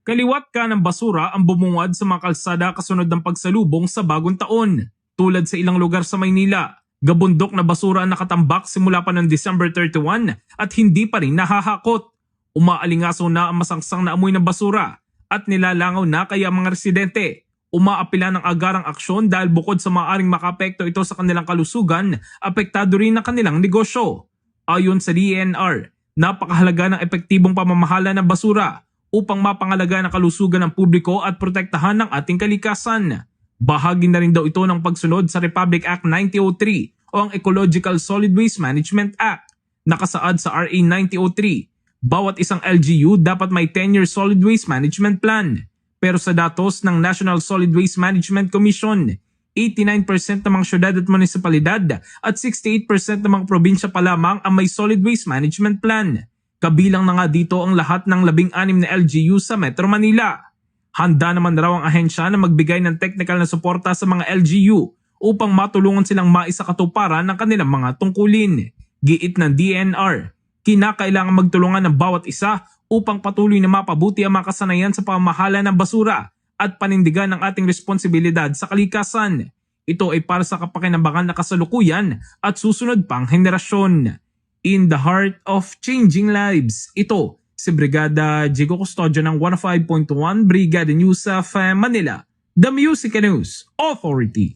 Kaliwat ka ng basura ang bumungad sa mga kalsada kasunod ng pagsalubong sa bagong taon. Tulad sa ilang lugar sa Maynila, gabundok na basura ang nakatambak simula pa ng December 31 at hindi pa rin nahahakot. Umaalingaso na ang masangsang na amoy ng basura at nilalangaw na kaya mga residente. Umaapila ng agarang aksyon dahil bukod sa maaring makapekto ito sa kanilang kalusugan, apektado rin ang kanilang negosyo. Ayon sa DENR, napakahalaga ng epektibong pamamahala ng basura upang mapangalaga ng kalusugan ng publiko at protektahan ng ating kalikasan. Bahagi na rin daw ito ng pagsunod sa Republic Act 9003 o ang Ecological Solid Waste Management Act. Nakasaad sa RA 9003, bawat isang LGU dapat may 10-year solid waste management plan. Pero sa datos ng National Solid Waste Management Commission, 89% ng mga syudad at munisipalidad at 68% ng mga probinsya pa lamang ang may solid waste management plan. Kabilang na nga dito ang lahat ng labing anim na LGU sa Metro Manila. Handa naman raw ang ahensya na magbigay ng technical na suporta sa mga LGU upang matulungan silang maisakatuparan ng kanilang mga tungkulin. Giit ng DNR, kinakailangan magtulungan ng bawat isa upang patuloy na mapabuti ang mga kasanayan sa pamamahala ng basura at panindigan ng ating responsibilidad sa kalikasan. Ito ay para sa kapakinabangan na kasalukuyan at susunod pang henerasyon. In the heart of changing lives, ito si Brigada Jigo Custodio ng 105.1 Brigada News uh, Manila, The Music News Authority.